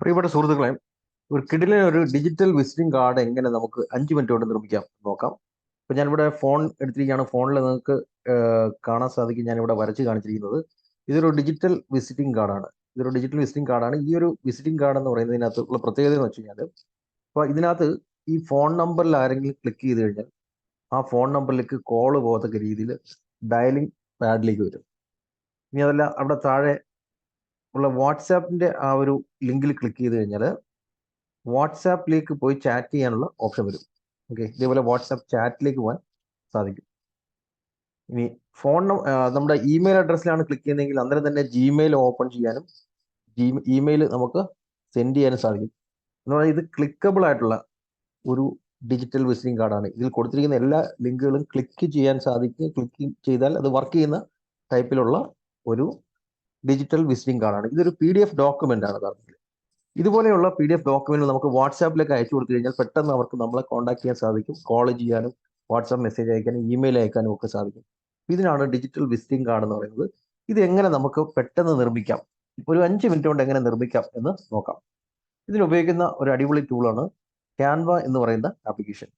പ്രിയപ്പെട്ട സുഹൃത്തുക്കളെ ഒരു കിടിലെ ഒരു ഡിജിറ്റൽ വിസിറ്റിംഗ് കാർഡ് എങ്ങനെ നമുക്ക് അഞ്ച് മിനിറ്റ് കൊണ്ട് നിർമ്മിക്കാം നോക്കാം. ഇപ്പൊ ഞാനിവിടെ ഫോൺ എടുത്തിരിക്കുകയാണ്. ഫോണിൽ നിങ്ങൾക്ക് കാണാൻ സാധിക്കും. ഞാനിവിടെ വരച്ച് കാണിച്ചിരിക്കുന്നത്. ഇതൊരു ഡിജിറ്റൽ വിസിറ്റിംഗ് കാർഡാണ് ഇതൊരു ഡിജിറ്റൽ വിസിറ്റിംഗ് കാർഡാണ് ഈ ഒരു വിസിറ്റിംഗ് കാർഡ് എന്ന് പറയുന്നതിനകത്ത് ഉള്ള പ്രത്യേകത എന്ന് വെച്ച് കഴിഞ്ഞാൽ അപ്പോൾ ഇതിനകത്ത് ഈ ഫോൺ നമ്പറിൽ ആരെങ്കിലും ക്ലിക്ക് ചെയ്ത് കഴിഞ്ഞാൽ ആ ഫോൺ നമ്പറിലേക്ക് കോൾ പോകത്തക്ക രീതിയിൽ ഡയലിംഗ് പാഡിലേക്ക് വരും. ഇനി അതല്ല അവിടെ താഴെ ഉള്ള വാട്സാപ്പിന്റെ ആ ഒരു ലിങ്കിൽ ക്ലിക്ക് ചെയ്ത് കഴിഞ്ഞാൽ വാട്സാപ്പിലേക്ക് പോയി ചാറ്റ് ചെയ്യാനുള്ള ഓപ്ഷൻ വരും. ഓക്കെ? ഇതേപോലെ വാട്സാപ്പ് ചാറ്റിലേക്ക് പോകാൻ സാധിക്കും. ഇനി ഫോൺ നമ്മുടെ ഇമെയിൽ അഡ്രസ്സിലാണ് ക്ലിക്ക് ചെയ്യുന്നതെങ്കിൽ അന്നേരം തന്നെ ജിമെയിൽ ഓപ്പൺ ചെയ്യാനും ജി ഇമെയിൽ നമുക്ക് സെൻഡ് ചെയ്യാനും സാധിക്കും. എന്ന് പറഞ്ഞാൽ ഇത് ക്ലിക്കബിൾ ആയിട്ടുള്ള ഒരു ഡിജിറ്റൽ വിസിറ്റിംഗ് കാർഡാണ്. ഇതിൽ കൊടുത്തിരിക്കുന്ന എല്ലാ ലിങ്കുകളും ക്ലിക്ക് ചെയ്യാൻ സാധിക്കും. ക്ലിക്ക് ചെയ്താൽ അത് വർക്ക് ചെയ്യുന്ന ടൈപ്പിലുള്ള ഒരു ഡിജിറ്റൽ വിസിറ്റിംഗ് കാർഡാണ് ഇതൊരു പി ഡി എഫ് ഡോക്യുമെന്റ് ആണ് പറഞ്ഞത് ഇതുപോലെയുള്ള പി ഡി എഫ് ഡോക്യുമെന്റ് നമുക്ക് വാട്സാപ്പിലേക്ക് അയച്ചു കൊടുത്തു കഴിഞ്ഞാൽ പെട്ടെന്ന് അവർക്ക് നമ്മളെ കോൺടാക്ട് ചെയ്യാൻ സാധിക്കും. കോൾ ചെയ്യാനും വാട്സാപ്പ് മെസ്സേജ് അയക്കാനും ഇമെയിൽ അയക്കാനും ഒക്കെ സാധിക്കും. ഇതിനാണ് ഡിജിറ്റൽ വിസിറ്റിംഗ് കാർഡ് എന്ന് പറയുന്നത്. ഇത് എങ്ങനെ നമുക്ക് പെട്ടെന്ന് നിർമ്മിക്കാം? ഒരു അഞ്ച് മിനിറ്റ് കൊണ്ട് എങ്ങനെ നിർമ്മിക്കാം എന്ന് നോക്കാം. ഇതിന് ഉപയോഗിക്കുന്ന ഒരു അടിപൊളി ടൂളാണ് ക്യാൻവ എന്ന് പറയുന്ന ആപ്ലിക്കേഷൻ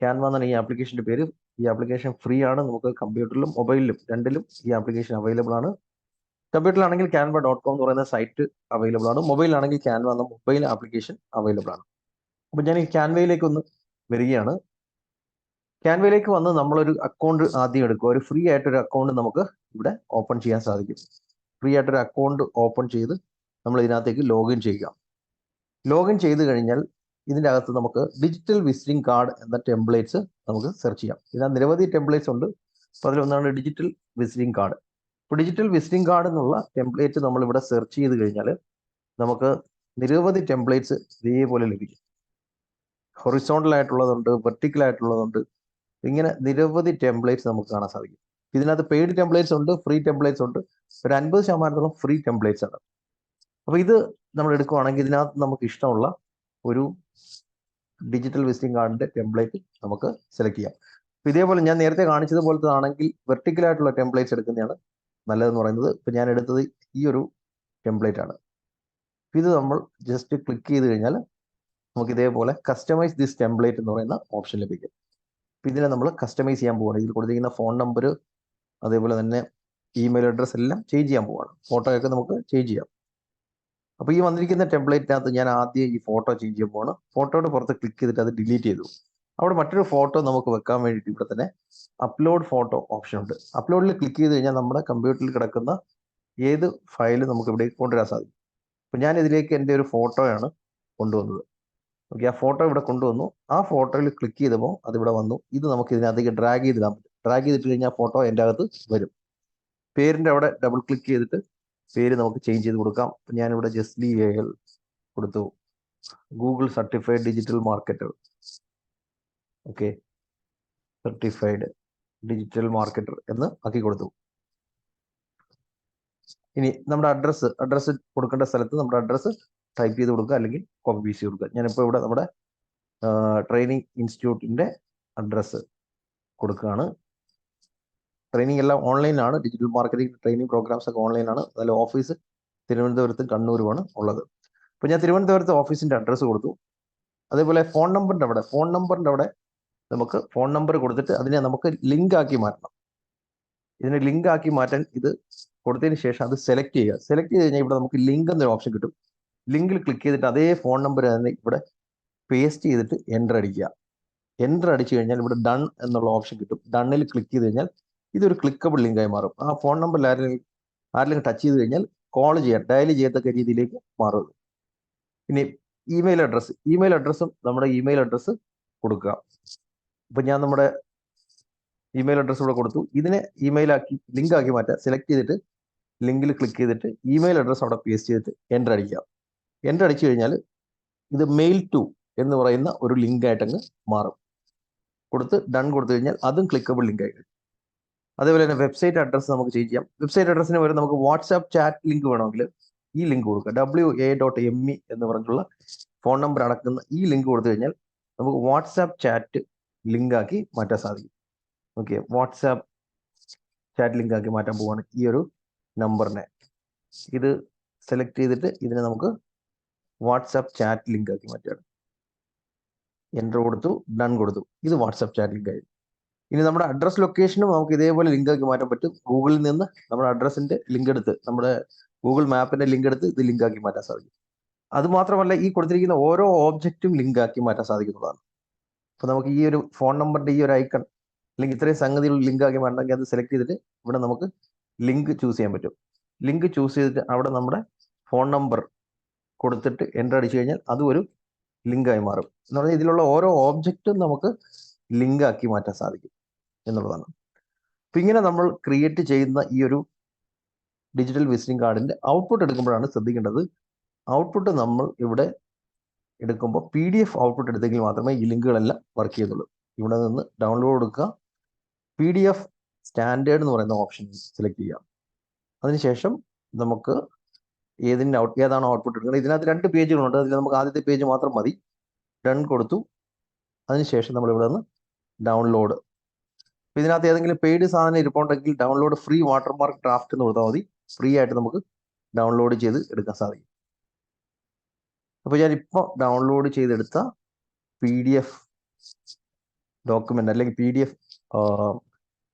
ക്യാൻവ എന്നാണ് ഈ ആപ്ലിക്കേഷന്റെ പേര്. ഈ ആപ്ലിക്കേഷൻ ഫ്രീ ആണ്. നമുക്ക് കമ്പ്യൂട്ടറിലും മൊബൈലിലും രണ്ടിലും ഈ ആപ്ലിക്കേഷൻ അവൈലബിൾ ആണ്. കമ്പ്യൂട്ടറിലാണെങ്കിൽ ക്യാൻവ ഡോട്ട് കോം എന്ന് പറയുന്ന സൈറ്റ് അവൈലബിൾ ആണ്. മൊബൈലിലാണെങ്കിൽ ക്യാൻവ എന്ന മൊബൈൽ ആപ്ലിക്കേഷൻ അവൈലബിൾ ആണ്. അപ്പം ഞാൻ ഈ ക്യാൻവയിലേക്ക് ഒന്ന് വരികയാണ്. ക്യാൻവയിലേക്ക് വന്ന് നമ്മളൊരു അക്കൗണ്ട് ആദ്യം എടുക്കുക. ഒരു ഫ്രീ ആയിട്ടൊരു അക്കൗണ്ട് നമുക്ക് ഇവിടെ ഓപ്പൺ ചെയ്യാൻ സാധിക്കും. ഫ്രീ ആയിട്ടൊരു അക്കൗണ്ട് ഓപ്പൺ ചെയ്ത് നമ്മൾ ഇതിനകത്തേക്ക് ലോഗിൻ ചെയ്യുക. ലോഗിൻ ചെയ്ത് കഴിഞ്ഞാൽ ഇതിന്റെ അകത്ത് നമുക്ക് ഡിജിറ്റൽ വിസിറ്റിംഗ് കാർഡ് എന്ന ടെംപ്ലേറ്റ്സ് നമുക്ക് സെർച്ച് ചെയ്യാം. ഇതിനകത്ത് നിരവധി ടെംപ്ലേറ്റ്സ് ഉണ്ട്. അപ്പോൾ അതിലൊന്നാണ് ഡിജിറ്റൽ വിസിറ്റിംഗ് കാർഡ് ഇപ്പോൾ ഡിജിറ്റൽ വിസിറ്റിംഗ് കാർഡ് എന്നുള്ള ടെംപ്ലേറ്റ് നമ്മൾ ഇവിടെ സെർച്ച് ചെയ്ത് കഴിഞ്ഞാൽ നമുക്ക് നിരവധി ടെംപ്ലേറ്റ്സ് ഇതേപോലെ ലഭിക്കും. ഹൊറിസോണ്ടൽ ആയിട്ടുള്ളതുണ്ട് വെർട്ടിക്കൽ ആയിട്ടുള്ളതുണ്ട്. ഇങ്ങനെ നിരവധി ടെംപ്ലേറ്റ്സ് നമുക്ക് കാണാൻ സാധിക്കും. ഇതിനകത്ത് പെയ്ഡ് ടെംപ്ലേറ്റ്സ് ഉണ്ട് ഫ്രീ ടെംപ്ലേറ്റ്സ് ഉണ്ട്. ഒരു അൻപത് ശതമാനത്തോളം ഫ്രീ ടെംപ്ലേറ്റ്സ് ആണ്. അപ്പോൾ ഇത് നമ്മൾ എടുക്കുവാണെങ്കിൽ ഇതിനകത്ത് നമുക്ക് ഇഷ്ടമുള്ള ഒരു ഡിജിറ്റൽ വിസിറ്റിംഗ് കാർഡിന്റെ ടെംപ്ലേറ്റ് നമുക്ക് സെലക്ട് ചെയ്യാം. ഇതേപോലെ ഞാൻ നേരത്തെ കാണിച്ചതുപോലത്തെ ആണെങ്കിൽ വെർട്ടിക്കൽ ആയിട്ടുള്ള ടെംപ്ലേറ്റ്സ് എടുക്കുന്നതാണ് നല്ലതെന്ന് പറയുന്നത് ഇപ്പം ഞാൻ എടുത്തത് ഈ ഒരു ടെംപ്ലേറ്റ് ആണ്. ഇത് നമ്മൾ ജസ്റ്റ് ക്ലിക്ക് ചെയ്ത് കഴിഞ്ഞാൽ നമുക്ക് ഇതേപോലെ കസ്റ്റമൈസ് ദിസ് ടെംപ്ലേറ്റ് എന്ന് പറയുന്ന ഓപ്ഷൻ ലഭിക്കും. അപ്പം ഇതിനെ നമ്മൾ കസ്റ്റമൈസ് ചെയ്യാൻ പോവുകയാണ് ഇതിൽ കൊടുത്തിരിക്കുന്ന ഫോൺ നമ്പർ അതേപോലെ തന്നെ ഇമെയിൽ അഡ്രസ് എല്ലാം ചേഞ്ച് ചെയ്യാൻ പോവുകയാണ് ഫോട്ടോയൊക്കെ നമുക്ക് ചേഞ്ച് ചെയ്യാം. അപ്പോൾ ഈ വന്നിരിക്കുന്ന ടെംപ്ലേറ്റിനകത്ത് ഞാൻ ആദ്യം ഈ ഫോട്ടോ ചേഞ്ച് ചെയ്യാൻ പോവാണ്. ഫോട്ടോയുടെ പുറത്ത് ക്ലിക്ക് ചെയ്തിട്ട് അത് ഡിലീറ്റ് ചെയ്തു. അവിടെ മറ്റൊരു ഫോട്ടോ നമുക്ക് വെക്കാൻ വേണ്ടിയിട്ട് ഇവിടെ തന്നെ അപ്ലോഡ് ഫോട്ടോ ഓപ്ഷൻ ഉണ്ട്. അപ്ലോഡിൽ ക്ലിക്ക് ചെയ്ത് കഴിഞ്ഞാൽ നമ്മുടെ കമ്പ്യൂട്ടറിൽ കിടക്കുന്ന ഏത് ഫയൽ നമുക്ക് ഇവിടെ കൊണ്ടുവരാൻ സാധിക്കും. അപ്പം ഞാൻ ഇതിലേക്ക് എന്റെ ഒരു ഫോട്ടോയാണ് കൊണ്ടുവന്നത്. ഓക്കെ ആ ഫോട്ടോ ഇവിടെ കൊണ്ടുവന്നു. ആ ഫോട്ടോയിൽ ക്ലിക്ക് ചെയ്തപ്പോൾ അത് ഇവിടെ വന്നു. ഇത് നമുക്ക് ഇതിനകത്തേക്ക് ഡ്രാഗ് ചെയ്തിടാൻ പറ്റും. ഡ്രാഗ് ചെയ്തിട്ട് കഴിഞ്ഞാൽ ഫോട്ടോ എന്റെ അകത്ത് വരും. പേരിന്റെ അവിടെ ഡബിൾ ക്ലിക്ക് ചെയ്തിട്ട് പേര് നമുക്ക് ചേഞ്ച് ചെയ്ത് കൊടുക്കാം. ഞാനിവിടെ ജസ്ലി എ എൽ കൊടുത്തു. Google certified digital marketer okay. Certified digital marketer എന്ന് ആക്കി കൊടുത്തു. ഇനി നമ്മുടെ അഡ്രസ്സ് അഡ്രസ്സ് കൊടുക്കേണ്ട സ്ഥലത്ത് നമ്മുടെ അഡ്രസ്സ് ടൈപ്പ് ചെയ്ത് കൊടുക്കുക അല്ലെങ്കിൽ കോപ്പി പീസ് കൊടുക്കുക. ഞാനിപ്പോൾ ഇവിടെ നമ്മുടെ ട്രെയിനിങ് ഇൻസ്റ്റിറ്റ്യൂട്ടിന്റെ അഡ്രസ്സ് കൊടുക്കുകയാണ്. ട്രെയിനിങ് എല്ലാം ഓൺലൈനാണ് ഡിജിറ്റൽ മാർക്കറ്റിംഗ് ട്രെയിനിങ് പ്രോഗ്രാംസ് ഒക്കെ ഓൺലൈനാണ് അതിൽ ഓഫീസ് തിരുവനന്തപുരത്ത് കണ്ണൂരുമാണ് ഉള്ളത്. അപ്പോൾ ഞാൻ തിരുവനന്തപുരത്ത് ഓഫീസിന്റെ അഡ്രസ്സ് കൊടുത്തു. അതേപോലെ ഫോൺ നമ്പറിന്റെ അവിടെ ഫോൺ നമ്പറിന്റെ അവിടെ നമുക്ക് ഫോൺ നമ്പർ കൊടുത്തിട്ട് അതിനെ നമുക്ക് ലിങ്ക് ആക്കി മാറ്റണം. ഇതിനെ ലിങ്ക് ആക്കി മാറ്റാൻ ഇത് കൊടുത്തതിന് ശേഷം അത് സെലക്ട് ചെയ്യുക. സെലക്ട് ചെയ്ത് കഴിഞ്ഞാൽ ഇവിടെ നമുക്ക് ലിങ്ക് എന്നൊരു ഓപ്ഷൻ കിട്ടും. ലിങ്കിൽ ക്ലിക്ക് ചെയ്തിട്ട് അതേ ഫോൺ നമ്പർ തന്നെ ഇവിടെ പേസ്റ്റ് ചെയ്തിട്ട് എന്റർ അടിക്കുക. എന്റർ അടിച്ചു കഴിഞ്ഞാൽ ഇവിടെ ഡൺ എന്നുള്ള ഓപ്ഷൻ കിട്ടും. ഡണ്ണിൽ ക്ലിക്ക് ചെയ്ത് കഴിഞ്ഞാൽ ഇതൊരു ക്ലിക്കബിൾ ലിങ്കായി മാറും. ആ ഫോൺ നമ്പർ ആരെങ്കിലും ആരെങ്കിലും ടച്ച് ചെയ്ത് കഴിഞ്ഞാൽ കോൾ ചെയ്യാൻ ഡയൽ ചെയ്യത്തക്ക രീതിയിലേക്ക് മാറും. ഇനി ഇമെയിൽ അഡ്രസ്സ് ഇമെയിൽ അഡ്രസ്സും നമ്മുടെ ഇമെയിൽ അഡ്രസ്സ് കൊടുക്കുക. ഇപ്പം ഞാൻ നമ്മുടെ ഇമെയിൽ അഡ്രസ്സ് ഇവിടെ കൊടുത്തു. ഇതിനെ ഇമെയിൽ ആക്കി ലിങ്ക് ആക്കി മാറ്റാം സെലക്ട് ചെയ്തിട്ട് ലിങ്കിൽ ക്ലിക്ക് ചെയ്തിട്ട് ഇമെയിൽ അഡ്രസ്സ് അവിടെ പേസ്റ്റ് ചെയ്തിട്ട് എന്റർ അടിക്കാം എന്റർ അടിച്ചു കഴിഞ്ഞാൽ ഇത് മെയിൽ ടു എന്ന് പറയുന്ന ഒരു ലിങ്ക് ആയിട്ടങ്ങ് മാറും. കൊടുത്ത് ഡൺ കൊടുത്തു കഴിഞ്ഞാൽ അതും ക്ലിക്കബിൾ ലിങ്ക് ആയി അതേപോലെ തന്നെ വെബ്സൈറ്റ് അഡ്രസ്സ് നമുക്ക് ചേഞ്ച് ചെയ്യാം. വെബ്സൈറ്റ് അഡ്രസ്സിന് വരെ നമുക്ക് വാട്സാപ്പ് ചാറ്റ് ലിങ്ക് വേണമെങ്കിൽ ഈ ലിങ്ക് കൊടുക്കുക W A dot M E എന്ന് പറഞ്ഞിട്ടുള്ള ഫോൺ നമ്പർ അടക്കുന്ന ഈ ലിങ്ക് കൊടുത്തു കഴിഞ്ഞാൽ നമുക്ക് വാട്സാപ്പ് ചാറ്റ് ലിങ്ക് ആക്കി മാറ്റാൻ സാധിക്കും. ഓക്കെ വാട്സാപ്പ് ചാറ്റ് ലിങ്കാക്കി മാറ്റാൻ പോവാണ് ഈ ഒരു നമ്പറിനെ. ഇത് സെലക്ട് ചെയ്തിട്ട് ഇതിനെ നമുക്ക് വാട്സാപ്പ് ചാറ്റ് ലിങ്ക് ആക്കി മാറ്റുകയാണ് എന്റർ കൊടുത്തു ഡൺ കൊടുത്തു. ഇത് വാട്സാപ്പ് ചാറ്റ് ലിങ്ക് ആയിരുന്നു ഇനി നമ്മുടെ അഡ്രസ് ലൊക്കേഷനും നമുക്ക് ഇതേപോലെ ലിങ്ക് ആക്കി മാറ്റാൻ പറ്റും. ഗൂഗിളിൽ നിന്ന് നമ്മുടെ അഡ്രസ്സിന്റെ ലിങ്ക് എടുത്ത് നമ്മുടെ ഗൂഗിൾ മാപ്പിന്റെ ലിങ്ക് എടുത്ത് ഇത് ലിങ്ക് ആക്കി മാറ്റാൻ സാധിക്കും. അതുമാത്രമല്ല ഈ കൊടുത്തിരിക്കുന്ന ഓരോ ഓബ്ജക്റ്റും ലിങ്ക് ആക്കി മാറ്റാൻ സാധിക്കുന്നതാണ് അപ്പൊ നമുക്ക് ഈ ഒരു ഫോൺ നമ്പറിന്റെ ഈ ഒരു ഐക്കൺ അല്ലെങ്കിൽ ഇത്രയും സംഗതികൾ ലിങ്ക് ആക്കി വേണ്ടെങ്കിൽ അത് സെലക്ട് ചെയ്തിട്ട് ഇവിടെ നമുക്ക് ലിങ്ക് ചൂസ് ചെയ്യാൻ പറ്റും. ലിങ്ക് ചൂസ് ചെയ്തിട്ട് അവിടെ നമ്മുടെ ഫോൺ നമ്പർ കൊടുത്തിട്ട് എന്റർ അടിച്ചു കഴിഞ്ഞാൽ അതും ഒരു ലിങ്കായി മാറും. എന്ന് പറഞ്ഞാൽ ഇതിലുള്ള ഓരോ ഓബ്ജക്റ്റും നമുക്ക് ലിങ്ക് ആക്കി മാറ്റാൻ സാധിക്കും എന്നുള്ളതാണ്. അപ്പം ഇങ്ങനെ നമ്മൾ ക്രിയേറ്റ് ചെയ്യുന്ന ഈ ഒരു ഡിജിറ്റൽ വിസിറ്റിംഗ് കാർഡിന്റെ ഔട്ട്പുട്ട് എടുക്കുമ്പോഴാണ് ശ്രദ്ധിക്കേണ്ടത്. ഔട്ട്പുട്ട് നമ്മൾ ഇവിടെ എടുക്കുമ്പോൾ പി ഡി എഫ് ഔട്ട്പുട്ട് എടുത്തെങ്കിൽ മാത്രമേ ഈ ലിങ്കുകളെല്ലാം വർക്ക് ചെയ്യുന്നുള്ളൂ ഇവിടെ നിന്ന് ഡൗൺലോഡ് കൊടുക്കുക. പി ഡി എഫ് സ്റ്റാൻഡേർഡ് എന്ന് പറയുന്ന ഓപ്ഷൻ സെലക്ട് ചെയ്യാം അതിനുശേഷം നമുക്ക് ഏതിന്റെ ഔട്ട് ഏതാണ് ഔട്ട്പുട്ട് എടുക്കുന്നത്? ഇതിനകത്ത് രണ്ട് പേജുകളുണ്ട്. അതിൽ നമുക്ക് ആദ്യത്തെ പേജ് മാത്രം മതി. ഡൺ കൊടുത്തു. അതിനുശേഷം നമ്മൾ ഇവിടെ നിന്ന് ഡൗൺലോഡ് ഇതിനകത്ത് ഏതെങ്കിലും പെയ്ഡ് സാധനം ഇരിപ്പുണ്ടെങ്കിൽ ഡൗൺലോഡ് ഫ്രീ വാട്ടർമാർക്ക് ഡ്രാഫ്റ്റ് എന്ന് കൊടുത്താൽ മതി. ഫ്രീ ആയിട്ട് നമുക്ക് ഡൗൺലോഡ് ചെയ്ത് എടുക്കാൻ സാധിക്കും. അപ്പോൾ ഞാൻ ഇപ്പോൾ ഡൗൺലോഡ് ചെയ്തെടുത്ത പി ഡി എഫ് ഡോക്യുമെന്റ് അല്ലെങ്കിൽ പി ഡി എഫ്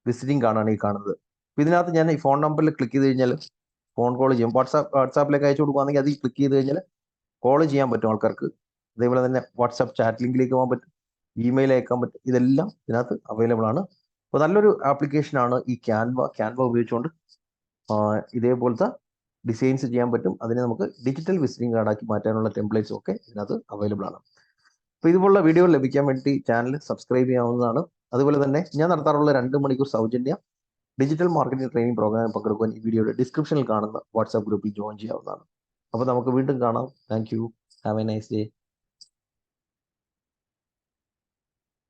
വിസിറ്റിംഗ് കാർഡാണ് ഈ കാണുന്നത്. ഇതിനകത്ത് ഞാൻ ഈ ഫോൺ നമ്പറിൽ ക്ലിക്ക് ചെയ്ത് കഴിഞ്ഞാൽ ഫോൺ കോൾ ചെയ്യും. വാട്സാപ്പ് വാട്സാപ്പിലേക്ക് അയച്ചു കൊടുക്കുകയാണെങ്കിൽ അതിൽ ക്ലിക്ക് ചെയ്ത് കഴിഞ്ഞാൽ കോൾ ചെയ്യാൻ പറ്റും ആൾക്കാർക്ക്. അതേപോലെ തന്നെ വാട്സാപ്പ് ചാറ്റ് ലിങ്കിലേക്ക് പോകാൻ പറ്റും. ഇമെയിൽ അയക്കാൻ പറ്റും. ഇതെല്ലാം ഇതിനകത്ത് അവൈലബിൾ ആണ്. അപ്പോൾ നല്ലൊരു ആപ്ലിക്കേഷനാണ് ഈ ക്യാൻവ ക്യാൻവ ഉപയോഗിച്ചുകൊണ്ട് ഇതേപോലത്തെ ഡിസൈൻസ് ചെയ്യാൻ പറ്റും. അതിനെ നമുക്ക് ഡിജിറ്റൽ വിസിറ്റിംഗ് കാർഡാക്കി മാറ്റാനുള്ള ടെംപ്ലേറ്റ്സും ഒക്കെ ഇതിനകത്ത് അവൈലബിൾ ആണ്. അപ്പോൾ ഇതുപോലുള്ള വീഡിയോ ലഭിക്കാൻ വേണ്ടി ചാനൽ സബ്സ്ക്രൈബ് ചെയ്യാവുന്നതാണ്. അതുപോലെ തന്നെ ഞാൻ നടത്താറുള്ള രണ്ട് മണിക്കൂർ സൗജന്യ ഡിജിറ്റൽ മാർക്കറ്റിംഗ് ട്രെയിനിങ് പ്രോഗ്രാമിൽ പങ്കെടുക്കുവാൻ ഈ വീഡിയോയുടെ ഡിസ്ക്രിപ്ഷനിൽ കാണുന്ന വാട്സാപ്പ് ഗ്രൂപ്പിൽ ജോയിൻ ചെയ്യാവുന്നതാണ്. അപ്പോൾ നമുക്ക് വീണ്ടും കാണാം. Thank you have a nice day